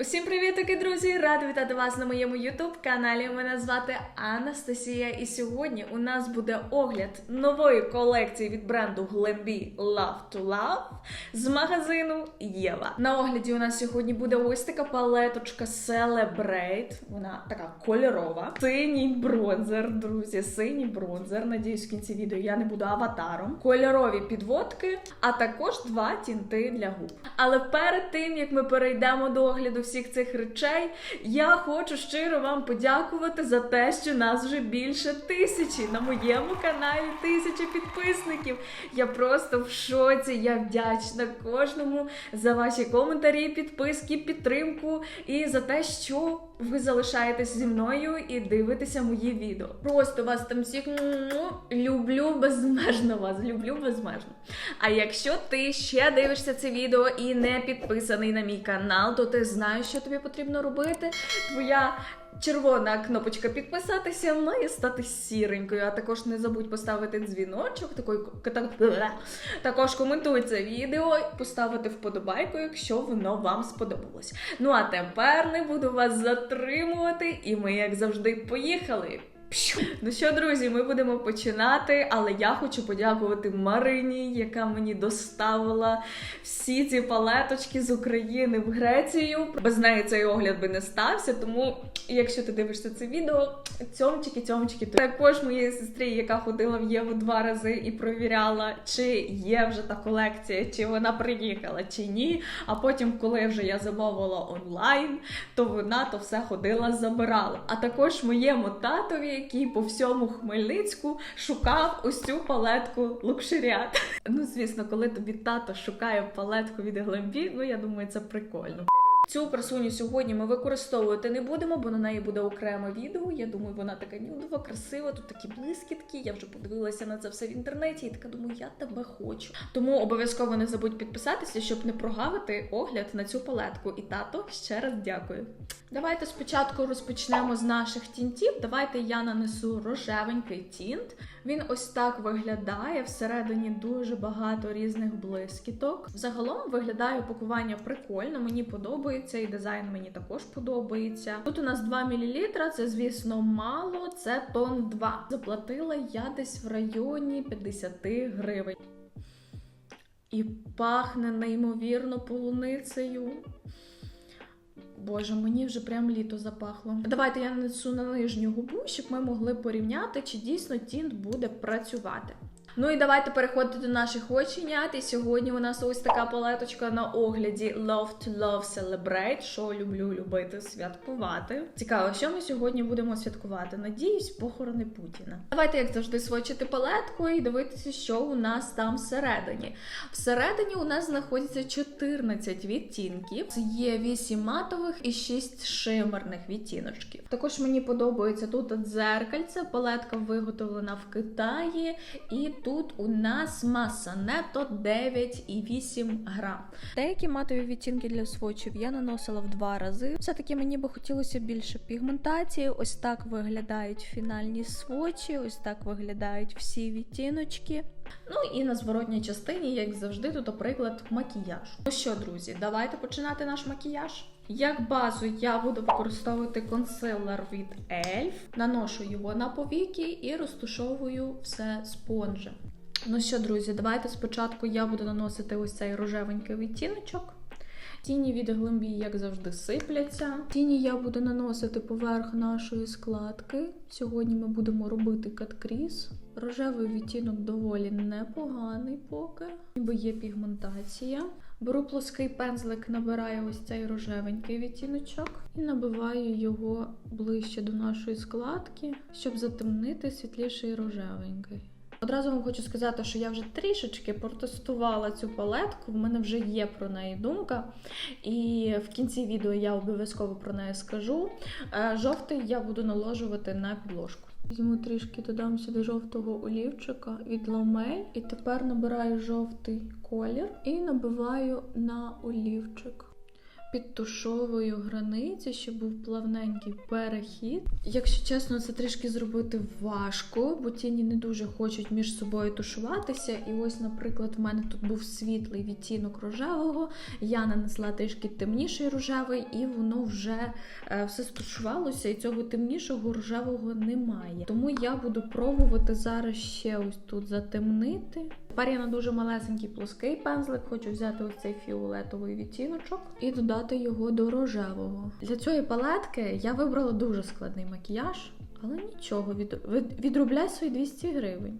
Усім привітки, друзі! Рада вітати вас на моєму youtube каналі. Мене звати Анастасія, і сьогодні у нас буде огляд нової колекції від бренду Glambi Love to Love з магазину Єва. На огляді у нас сьогодні буде ось така палеточка Celebrate. Вона така кольорова. Синій бронзер, друзі, синій бронзер. Надіюсь, в кінці відео я не буду аватаром. Кольорові підводки, а також два тінти для губ. Але перед тим як ми перейдемо до огляду всіх цих речей, я хочу щиро вам подякувати за те, що нас вже більше тисячі на моєму каналі тисячі підписників. Я просто в шоці. Я вдячна кожному за ваші коментарі, підписки, підтримку і за те, що ви залишаєтесь зі мною і дивитеся мої відео. Просто вас там всіх люблю безмежно вас, люблю безмежно. А якщо ти ще дивишся це відео і не підписаний на мій канал, то ти знаєш, що тобі потрібно робити. Твоя червона кнопочка підписатися має стати сіренькою. А також не забудь поставити дзвіночок, Такої так, також коментуй це відео, поставити вподобайку, якщо воно вам сподобалось. Ну а тепер не буду вас затримувати, і ми, як завжди, поїхали. Ну що, друзі, ми будемо починати, але я хочу подякувати Марині, яка мені доставила всі ці палеточки з України в Грецію. Без неї цей огляд би не стався. Тому, якщо ти дивишся це відео, цьомчики, цьомчики, то також моєї сестрі, яка ходила в Єву два рази і провіряла, чи є вже та колекція, чи вона приїхала, чи ні. А потім, коли вже я замовила онлайн, то вона то все ходила, забирала. А також моєму татові який по всьому Хмельницьку шукав ось цю палетку лукшеріат. Ну, звісно, коли тобі тато шукає палетку від Глембі, ну я думаю, це прикольно. Цю красуню сьогодні ми використовувати не будемо, бо на неї буде окреме відео. Я думаю, вона така нюдова, красива, тут такі блискітки. Я вже подивилася на це все в інтернеті і така думаю, я тебе хочу. Тому обов'язково не забудь підписатися, щоб не прогавити огляд на цю палетку. І тато ще раз дякую. Давайте спочатку розпочнемо з наших тінтів. Давайте я нанесу рожевенький тінт. Він ось так виглядає. Всередині дуже багато різних блискіток. Загалом виглядає упакування прикольно, мені подобається, і дизайн мені також подобається. Тут у нас 2 мл, це, звісно, мало, це тон 2. Заплатила я десь в районі 50 гривень. І пахне неймовірно полуницею. Боже, мені вже прям літо запахло. Давайте я нанесу на нижню губу, щоб ми могли порівняти, чи дійсно тінт буде працювати. Ну і давайте переходити до наших оченят. І сьогодні у нас ось така палеточка на огляді Love to Love Celebrate, що люблю любити святкувати. Цікаво, що ми сьогодні будемо святкувати. Надіюсь, похорони Путіна. Давайте, як завжди, свочити палетку і дивитися, що у нас там всередині. Всередині у нас знаходиться 14 відтінків. Є 8 матових і 6 шимерних відтіночків. Також мені подобається тут дзеркальце. Палетка виготовлена в Китаї. І тут у нас маса нето 9,8 грам. Деякі матові відтінки для свочів я наносила в два рази. Все-таки мені би хотілося більше пігментації. Ось так виглядають фінальні свочі, ось так виглядають всі відтіночки. Ну і на зворотній частині, як завжди, тут, приклад макіяжу. Ну що, друзі, давайте починати наш макіяж. Як базу я буду використовувати консилер від ELF, наношу його на повіки і розтушовую все спонжем. Ну що, друзі, давайте спочатку я буду наносити ось цей рожевенький відтіночок. Тіні від глимбі, як завжди, сипляться. Тіні я буду наносити поверх нашої складки. Сьогодні ми будемо робити каткріс. Рожевий відтінок доволі непоганий поки, ніби є пігментація. Беру плоский пензлик, набираю ось цей рожевенький відтіночок і набиваю його ближче до нашої складки, щоб затемнити світліший рожевенький. Одразу вам хочу сказати, що я вже трішечки протестувала цю палетку, в мене вже є про неї думка. І в кінці відео я обов'язково про неї скажу. Жовтий я буду наложувати на підложку. Візьму трішки додам сюди жовтого олівчика від Ломель. І тепер набираю жовтий колір і набиваю на олівчик. Підтушовую границі, щоб був плавненький перехід. Якщо чесно, це трішки зробити важко, бо тіні не дуже хочуть між собою тушуватися. І ось, наприклад, в мене тут був світлий відтінок рожевого, я нанесла трішки темніший рожевий, і воно вже е, все стушувалося, і цього темнішого рожевого немає. Тому я буду пробувати зараз ще ось тут затемнити. Тепер я на дуже малесенький плоский пензлик хочу взяти ось цей фіолетовий відтіночок і додати його до рожевого. Для цієї палетки я вибрала дуже складний макіяж, але нічого, від, відробляй свої 200 гривень.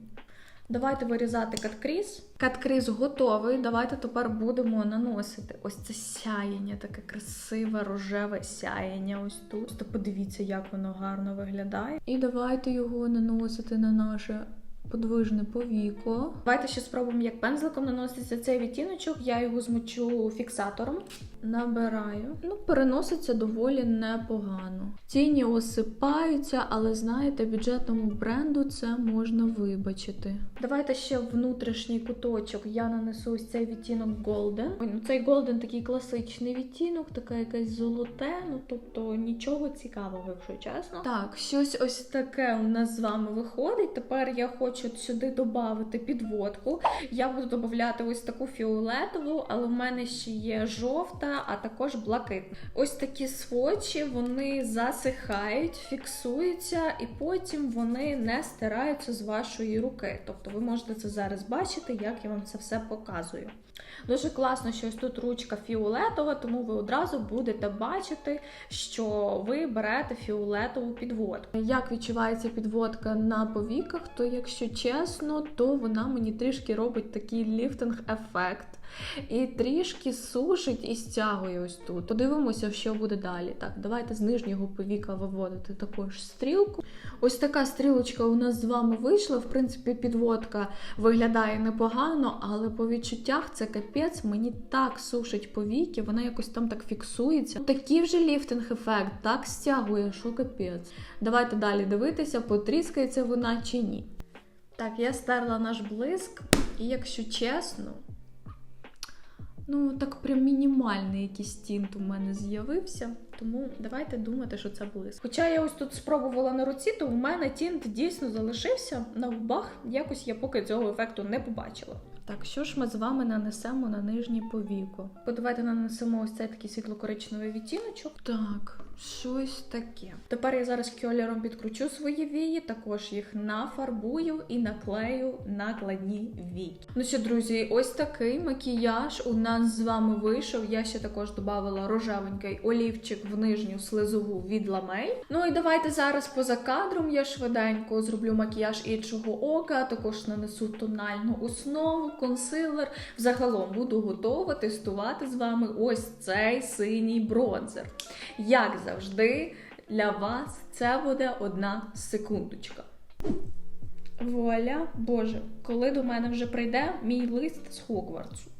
Давайте вирізати каткріз. Каткріз готовий. Давайте тепер будемо наносити ось це сяєння, таке красиве рожеве сяєння. Ось тут. Просто подивіться, як воно гарно виглядає. І давайте його наносити на наше подвижне повіко. Давайте ще спробуємо, як пензликом наноситься цей відтіночок. Я його змочу фіксатором. Набираю. Ну, переноситься доволі непогано. Тіні осипаються, але знаєте, бюджетному бренду це можна вибачити. Давайте ще внутрішній куточок я нанесу ось цей відтінок Golden. Ой, ну цей Golden такий класичний відтінок, таке якесь золоте, ну тобто нічого цікавого, якщо чесно. Так, щось ось таке у нас з вами виходить. Тепер я хочу сюди додати підводку. Я буду додати ось таку фіолетову, але в мене ще є жовта, а також блакитна. Ось такі свочі, вони засихають, фіксуються, і потім вони не стираються з вашої руки. Тобто ви можете це зараз бачити, як я вам це все показую. Дуже класно, що ось тут ручка фіолетова, тому ви одразу будете бачити, що ви берете фіолетову підводку. Як відчувається підводка на повіках, то якщо чесно, то вона мені трішки робить такий ліфтинг-ефект. І трішки сушить і стягує ось тут. Подивимося, що буде далі. Так, давайте з нижнього повіка виводити також стрілку. Ось така стрілочка у нас з вами вийшла. В принципі, підводка виглядає непогано, але по відчуттях це капець. Мені так сушить повіки, вона якось там так фіксується. Такий вже ліфтинг-ефект, так стягує, що капець. Давайте далі дивитися, потріскається вона чи ні. Так, я стерла наш блиск, і якщо чесно. Ну, так прям мінімальний якийсь тінт у мене з'явився. Тому давайте думати, що це блиск. Хоча я ось тут спробувала на руці, то в мене тінт дійсно залишився на губах. Якось я поки цього ефекту не побачила. Так, що ж ми з вами нанесемо на нижнє повіко? Давайте нанесемо ось цей такий світло-коричневий відтіночок. Так, щось таке. Тепер я зараз кольором підкручу свої вії, також їх нафарбую і наклею накладні вії. Ну що, друзі, ось такий макіяж у нас з вами вийшов. Я ще також додавала рожевенький олівчик в нижню слизову від ламель. Ну і давайте зараз поза кадром я швиденько зроблю макіяж іншого ока, також нанесу тональну основу, консилер. Взагалом буду готова тестувати з вами ось цей синій бронзер. Як завжди, для вас це буде одна секундочка. Вуаля, Боже, коли до мене вже прийде мій лист з Хогвартсу.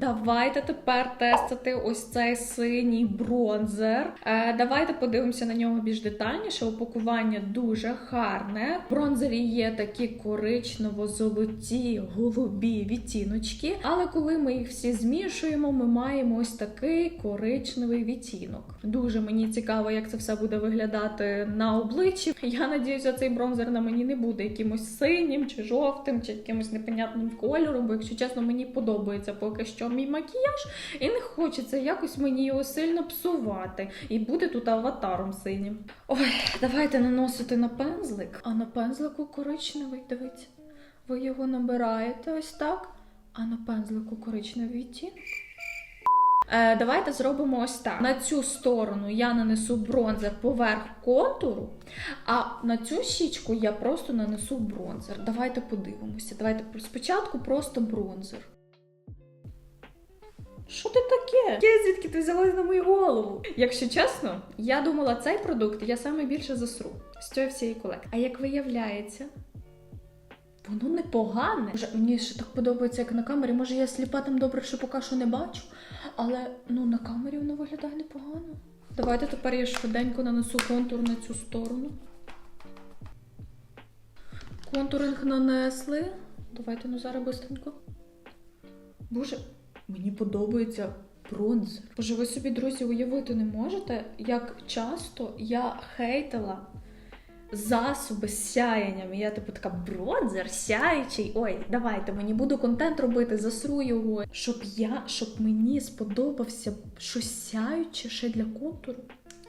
Давайте тепер тестити ось цей синій бронзер. Е, давайте подивимося на нього більш детальніше. Упакування дуже гарне. В бронзері є такі коричнево-золоті голубі відтіночки. Але коли ми їх всі змішуємо, ми маємо ось такий коричневий відтінок. Дуже мені цікаво, як це все буде виглядати на обличчі. Я надіюся, цей бронзер на мені не буде якимось синім чи жовтим, чи якимось непонятним кольором, бо, якщо чесно, мені подобається поки що мій макіяж, і не хочеться якось мені його сильно псувати. І буде тут аватаром синім. Ой, давайте наносити на пензлик. А на пензлику коричневий, дивіться. Ви його набираєте ось так, а на пензлику коричневий відтінок. Е, давайте зробимо ось так. На цю сторону я нанесу бронзер поверх контуру, а на цю щічку я просто нанесу бронзер. Давайте подивимося. Давайте спочатку просто бронзер. Що ти таке? Я звідки ти взялась на мою голову? Якщо чесно, я думала, цей продукт я саме більше засру з цієї всієї колекції. А як виявляється, воно непогане. Може, мені ще так подобається, як на камері. Може, я сліпа там добре, що поки що не бачу. Але ну на камері воно виглядає непогано. Давайте тепер я швиденько нанесу контур на цю сторону. Контуринг нанесли. Давайте ну зараз быстренько. Боже, мені подобається бронзер. Боже, ви собі, друзі, уявити не можете, як часто я хейтила засоби з сяєнням. Я типу така бронзер, сяючий. Ой, давайте мені буду контент робити, засру його. Щоб я, щоб мені сподобався щось сяюче ще для контуру.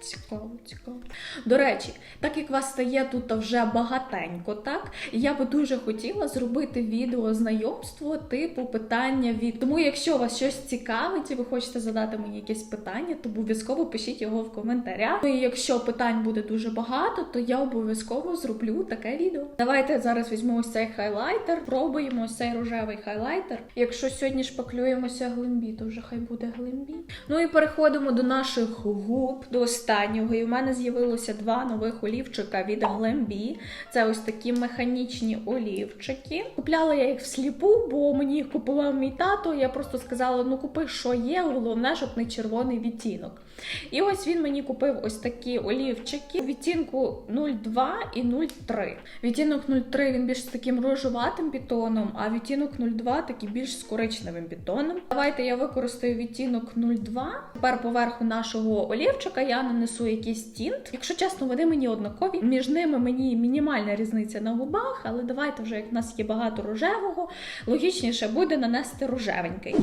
Цікаво, цікаво. До речі, так як вас стає тут вже багатенько, так я би дуже хотіла зробити відео знайомство типу питання від. Тому, якщо вас щось цікавить і ви хочете задати мені якесь питання, то обов'язково пишіть його в коментарях. Ну і якщо питань буде дуже багато, то я обов'язково зроблю таке відео. Давайте зараз візьмемо ось цей хайлайтер, пробуємо ось цей рожевий хайлайтер. Якщо сьогодні шпаклюємося глимбі, то вже хай буде глимбі. Ну і переходимо до наших губ, до останнього. І у мене з'явилося два нових олівчика від Glambi. Це ось такі механічні олівчики. Купляла я їх всліпу, бо мені їх купував мій тато. Я просто сказала: ну купи, що є, головне, щоб не червоний відтінок. І ось він мені купив ось такі олівчики. Відтінку 02 і 03. Відтінок 03 він більш з таким рожеватим бітоном, а відтінок 02 такий більш з коричневим бітоном. Давайте я використаю відтінок 02. Тепер поверху нашого олівчика я нанесу якийсь тінт. Якщо чесно, вони мені однакові. Між ними мені мінімальна різниця на губах, але давайте вже як в нас є багато рожевого, логічніше буде нанести рожевенький.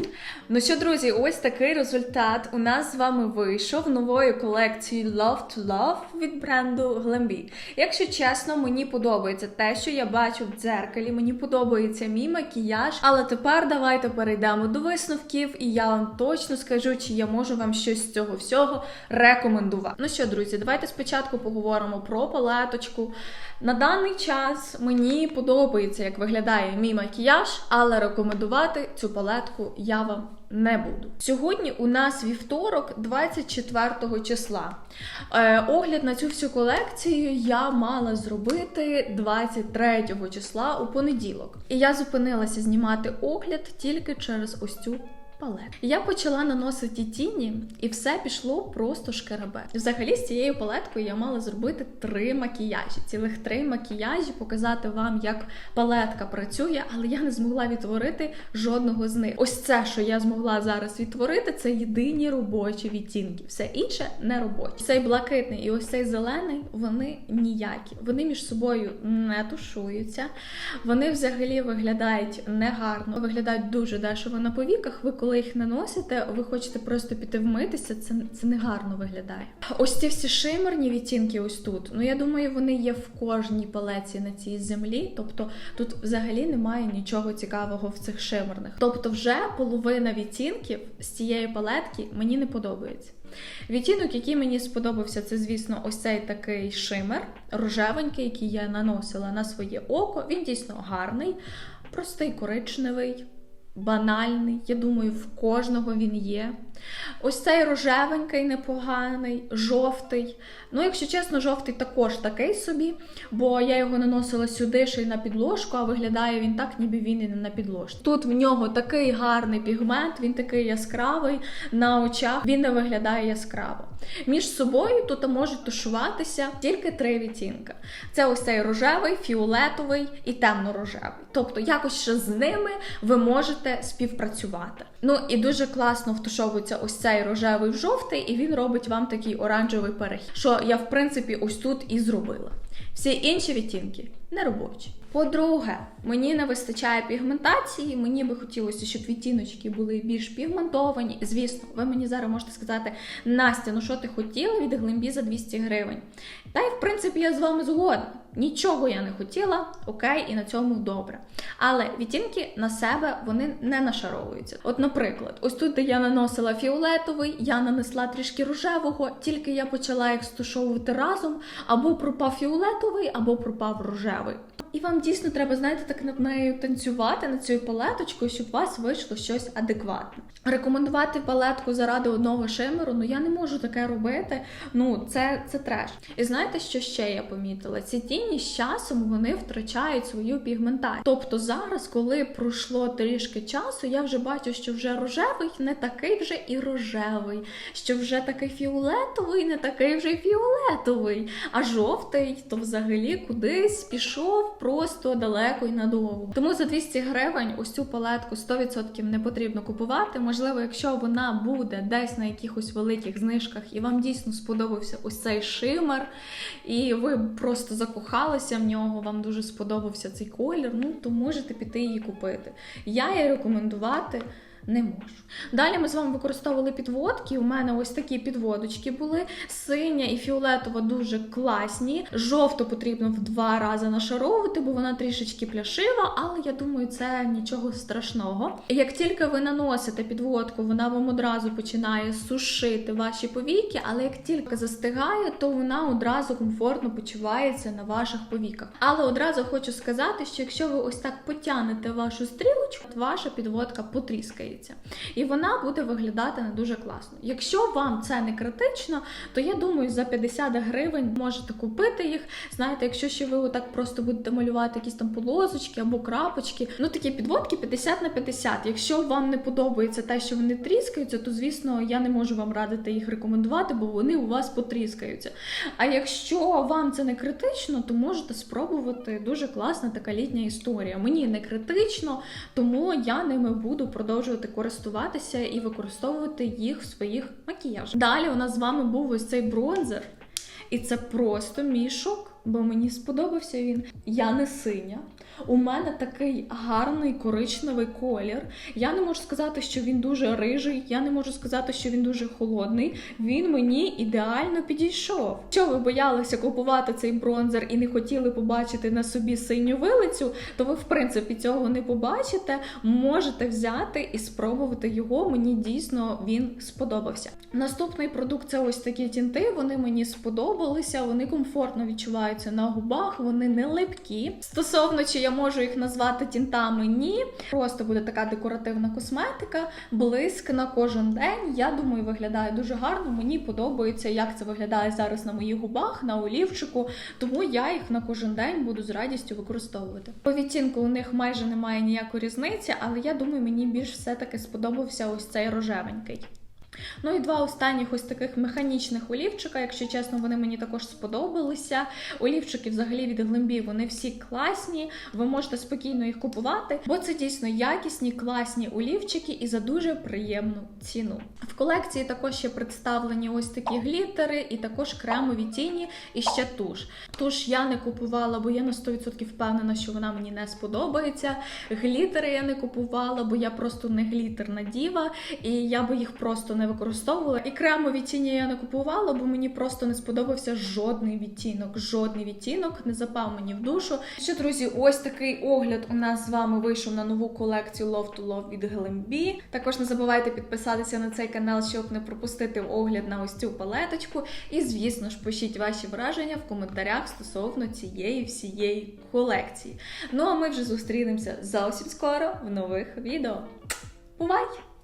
Ну що, друзі, ось такий результат у нас з вами вийшов нової колекції Love to Love від бренду Glambi. Якщо чесно, мені подобається те, що я бачу в дзеркалі. Мені подобається мій макіяж. Але тепер давайте перейдемо до висновків, і я вам точно скажу, чи я можу вам щось з цього всього рекомендувати. Ну що, друзі, давайте спочатку поговоримо про палеточку. На даний час мені подобається, як виглядає мій макіяж, але рекомендувати цю палетку я вам не буду. Сьогодні у нас вівторок, 24 числа. Е, огляд на цю всю колекцію я мала зробити 23 числа у понеділок. І я зупинилася знімати огляд тільки через ось цю палет. Я почала наносити тіні, і все пішло просто шкеребе. Взагалі, з цією палеткою я мала зробити три макіяжі, цілих три макіяжі, показати вам, як палетка працює, але я не змогла відтворити жодного з них. Ось це, що я змогла зараз відтворити, це єдині робочі відтінки. Все інше не робочі. Цей блакитний і ось цей зелений, вони ніякі. Вони між собою не тушуються. Вони взагалі виглядають негарно, виглядають дуже дешево на повіках. Ви коли їх наносите, ви хочете просто піти вмитися, це, це не гарно виглядає. Ось ці всі шимерні відтінки, ось тут. Ну я думаю, вони є в кожній палеці на цій землі. Тобто тут взагалі немає нічого цікавого в цих шимерних. Тобто, вже половина відтінків з цієї палетки мені не подобається. Відтінок, який мені сподобався, це, звісно, ось цей такий шимер, рожевенький, який я наносила на своє око. Він дійсно гарний, простий коричневий банальний. Я думаю, в кожного він є. Ось цей рожевенький, непоганий, жовтий. Ну, якщо чесно, жовтий також такий собі, бо я його наносила сюди ще й на підложку, а виглядає він так, ніби він і не на підложці. Тут в нього такий гарний пігмент, він такий яскравий на очах, він не виглядає яскраво. Між собою тут можуть тушуватися тільки три відтінки. Це ось цей рожевий, фіолетовий і темно-рожевий. Тобто, якось ще з ними ви можете співпрацювати. Ну і дуже класно втушовується ось цей рожевий в жовтий, і він робить вам такий оранжевий перехід. Що я, в принципі, ось тут і зробила. Всі інші відтінки не робочі. По-друге, мені не вистачає пігментації. Мені би хотілося, щоб відтіночки були більш пігментовані. Звісно, ви мені зараз можете сказати, Настя, ну що ти хотіла від глимбі за 200 гривень? Та й в принципі я з вами згодна. Нічого я не хотіла, окей, і на цьому добре. Але відтінки на себе вони не нашаровуються. От, наприклад, ось тут, де я наносила фіолетовий, я нанесла трішки рожевого, тільки я почала їх стушовувати разом, або пропав фіолетовий, або пропав рожевий. І вам дійсно треба, знаєте, так над нею танцювати над цією палеточкою, щоб у вас вийшло щось адекватне. Рекомендувати палетку заради одного шимеру, ну я не можу таке робити. Ну, це це треш. І знаєте, що ще я помітила? Ці тіні з часом вони втрачають свою пігментацію. Тобто зараз, коли пройшло трішки часу, я вже бачу, що вже рожевий не такий вже і рожевий, що вже такий фіолетовий, не такий вже й фіолетовий, а жовтий то взагалі кудись пішов просто далеко і надовго. Тому за 200 гривень ось цю палетку 100% не потрібно купувати. Можливо, якщо вона буде десь на якихось великих знижках і вам дійсно сподобався ось цей шимер, і ви просто закохалися в нього, вам дуже сподобався цей колір, ну то можете піти її купити. Я її рекомендувати. Не можу. Далі ми з вами використовували підводки. У мене ось такі підводочки були. Синя і фіолетова дуже класні. Жовту потрібно в два рази нашаровувати, бо вона трішечки пляшива, але я думаю, це нічого страшного. Як тільки ви наносите підводку, вона вам одразу починає сушити ваші повіки, але як тільки застигає, то вона одразу комфортно почувається на ваших повіках. Але одразу хочу сказати, що якщо ви ось так потягнете вашу стрілочку, ваша підводка потріскається. І вона буде виглядати не дуже класно. Якщо вам це не критично, то я думаю, за 50 гривень можете купити їх. Знаєте, якщо ще ви отак просто будете малювати якісь там полосочки або крапочки, ну такі підводки 50 на 50. Якщо вам не подобається те, що вони тріскаються, то звісно я не можу вам радити їх рекомендувати, бо вони у вас потріскаються. А якщо вам це не критично, то можете спробувати дуже класна така літня історія. Мені не критично, тому я ними буду продовжувати користуватися і використовувати їх в своїх макіяжах. Далі у нас з вами був ось цей бронзер, і це просто мій шок, бо мені сподобався він. Я не синя. У мене такий гарний коричневий колір. Я не можу сказати, що він дуже рижий, я не можу сказати, що він дуже холодний. Він мені ідеально підійшов. Якщо ви боялися купувати цей бронзер і не хотіли побачити на собі синю вилицю, то ви, в принципі, цього не побачите. Можете взяти і спробувати його. Мені дійсно він сподобався. Наступний продукт це ось такі тінти. Вони мені сподобалися, вони комфортно відчуваються на губах, вони не липкі. Стосовно чи я можу їх назвати тінтами, ні. Просто буде така декоративна косметика, блиск на кожен день. Я думаю, виглядає дуже гарно. Мені подобається, як це виглядає зараз на моїх губах, на олівчику. Тому я їх на кожен день буду з радістю використовувати. По відтінку у них майже немає ніякої різниці, але я думаю, мені більш все-таки сподобався ось цей рожевенький. Ну і два останніх ось таких механічних олівчика, якщо чесно, вони мені також сподобалися. Олівчики взагалі від Глембі, вони всі класні. Ви можете спокійно їх купувати, бо це дійсно якісні, класні олівчики і за дуже приємну ціну. В колекції також ще представлені ось такі глітери, і також кремові тіні, і ще туш. Туш я не купувала, бо я на 100% впевнена, що вона мені не сподобається. Глітери я не купувала, бо я просто не глітерна діва, і я би їх просто не використовувала. І кремові тіні я не купувала, бо мені просто не сподобався жодний відтінок. Жодний відтінок не запав мені в душу. Що, друзі, ось такий огляд у нас з вами вийшов на нову колекцію Love to Love від Glambi. Також не забувайте підписатися на цей канал, щоб не пропустити огляд на ось цю палеточку. І, звісно ж, пишіть ваші враження в коментарях стосовно цієї всієї колекції. Ну а ми вже зустрінемося зовсім скоро в нових відео. Бувай!